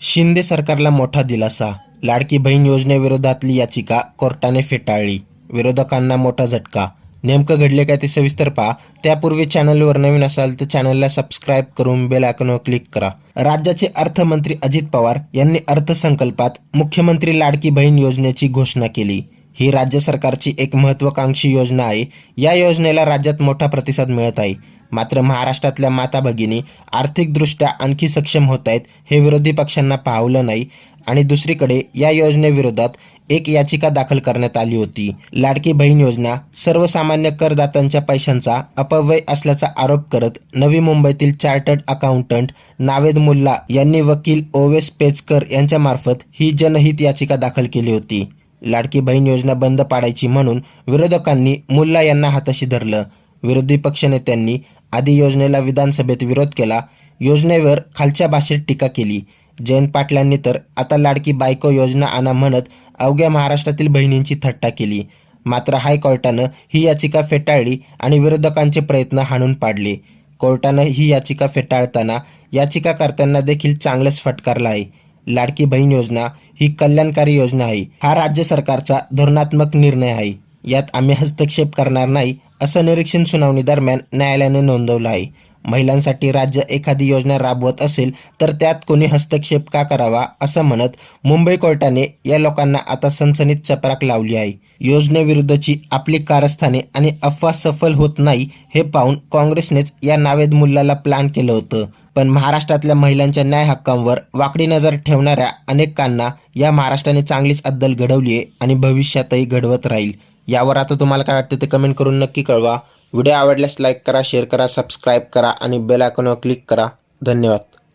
शिंदे सरकारला मोठा दिलासा. लाडकी बहीण योजनेविरोधातली याचिका कोर्टाने फेटाळली. विरोधकांना मोठा झटका. नेमकं घडले काय ते सविस्तर पहा. त्यापूर्वी चॅनलवर नवीन असाल तर चॅनलला सबस्क्राईब करून बेल आयकॉनवर क्लिक करा. राज्याचे अर्थमंत्री अजित पवार यांनी अर्थसंकल्पात मुख्यमंत्री लाडकी बहीण योजनेची घोषणा केली. ही राज्य सरकारची एक महत्त्वाकांक्षी योजना आहे. या योजनेला राज्यात मोठा प्रतिसाद मिळत आहे. मात्र महाराष्ट्रातल्या माता भगिनी आर्थिकदृष्ट्या आणखी सक्षम होत आहेत हे विरोधी पक्षांना पाहवलं नाही आणि दुसरीकडे या योजनेविरोधात एक याचिका दाखल करण्यात आली होती. लाडकी बहीण योजना सर्वसामान्य करदात्यांच्या पैशांचा अपव्यय असल्याचा आरोप करत नवी मुंबईतील चार्टर्ड अकाउंटंट नावेद मुल्ला यांनी वकील ओवेस पेचकर यांच्यामार्फत ही जनहित याचिका दाखल केली होती. लाडकी बहीण योजना बंद पाडायची म्हणून विरोधकांनी मुल्ला यांना हाताशी धरलं. विरोधी पक्षनेत्यांनी आधी योजनेला विधानसभेत विरोध केला. योजनेवर खालच्या भाषेत टीका केली. जयंत पाटलांनी तर आता लाडकी बायको योजना आणा म्हणत अवघ्या महाराष्ट्रातील बहिणींची थट्टा केली. मात्र हायकोर्टानं ही याचिका फेटाळली आणि विरोधकांचे प्रयत्न हाणून पाडले. कोर्टानं ही याचिका फेटाळताना याचिकाकर्त्यांना देखील चांगलंच फटकारलं आहे. लाडकी बहीण योजना ही कल्याणकारी योजना आहे. हा राज्य सरकारचा धोरणात्मक निर्णय आहे. यात आम्ही हस्तक्षेप करणार नाही असं निरीक्षण सुनावणी दरम्यान न्यायालयाने नोंदवलं आहे. महिलांसाठी राज्य एखादी योजना राबवत असेल तर त्यात कोणी हस्तक्षेप का करावा असं म्हणत मुंबई कोर्टाने या लोकांना आता सनसनीत चपराक लावली आहे. योजनेविरुद्धची आपली कारस्थाने आणि अफवा सफल होत नाही हे पाहून काँग्रेसनेच या नावेद मुल्लाला प्लॅन केलं होतं. पण महाराष्ट्रातल्या महिलांच्या न्याय हक्कांवर वाकडी नजर ठेवणाऱ्या अनेकांना या महाराष्ट्राने चांगलीच अद्दल घडवली आहे आणि भविष्यातही घडवत राहील. यावर आता तुम्हाला काय वाटतं ते कमेंट करून नक्की कळवा. व्हिडिओ आवडल्यास लाईक करा शेअर करा सबस्क्राईब करा आणि बेल आयकॉनवर क्लिक करा. धन्यवाद.